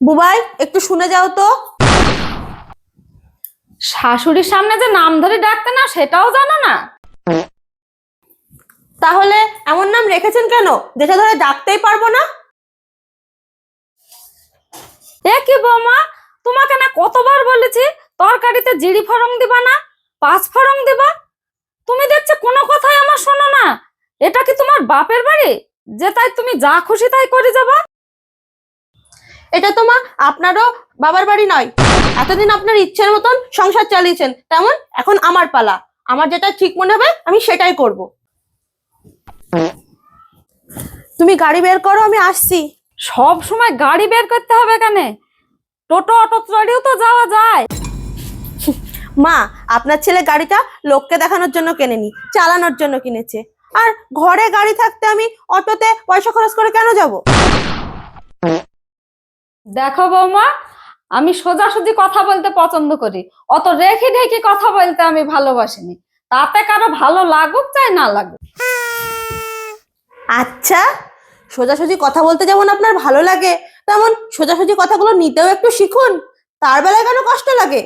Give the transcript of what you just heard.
বুবাই একটু শুনে যাও তো। শাশুড়ির সামনে যে নাম ধরে ডাকতে না সেটাও জানো না? তাহলে এমন নাম রেখেছেন কেন যেটা ধরে ডাকতেই পারব না? এ কি বৌমা তোমাকে না কতবার বলেছি তরকারিতে জিরি ফরং দিবা না পাঁচ ফরং দিবা? তুমি দেখছ কোনো কথাই আমার শোনো না। এটা কি তোমার বাপের বাড়ি? যে তাই তুমি যা খুশি তাই করে যাবা? এটা তো মা আপনারও বাবার বাড়ি নয়। এতদিন আপনার ইচ্ছের মতন সংসার চালিয়েছেন। তেমন এখন আমার পালা। আমার যেটা ঠিক মনে হবে আমি সেটাই করব। তুমি গাড়ি বের করো আমি আসছি। সব সময় গাড়ি বের করতে হবে কেন? টোটো অটো চড়েও তো যাওয়া যায়। মা আপনার ছেলে গাড়িটা লোককে দেখানোর জন্য কেনেনি চালানোর জন্য কিনেছে। আর ঘরে গাড়ি থাকতে আমি অটোতে পয়সা খরচ করে কেন যাব? দেখো বৌমা, আমি সোজাসুজি কথা বলতে পছন্দ করি। অত রেখে ঢেকে কথা বলতে আমি ভালোবাসিনি। তাতে কারও ভালো লাগুক চাই না লাগুক। আচ্ছা সোজাসুজি কথা বলতে যেমন আপনার ভালো লাগে, তেমন সোজাসুজি কথাগুলো নিতেও একটু শিখুন। তার বেলায় কেন কষ্ট লাগে?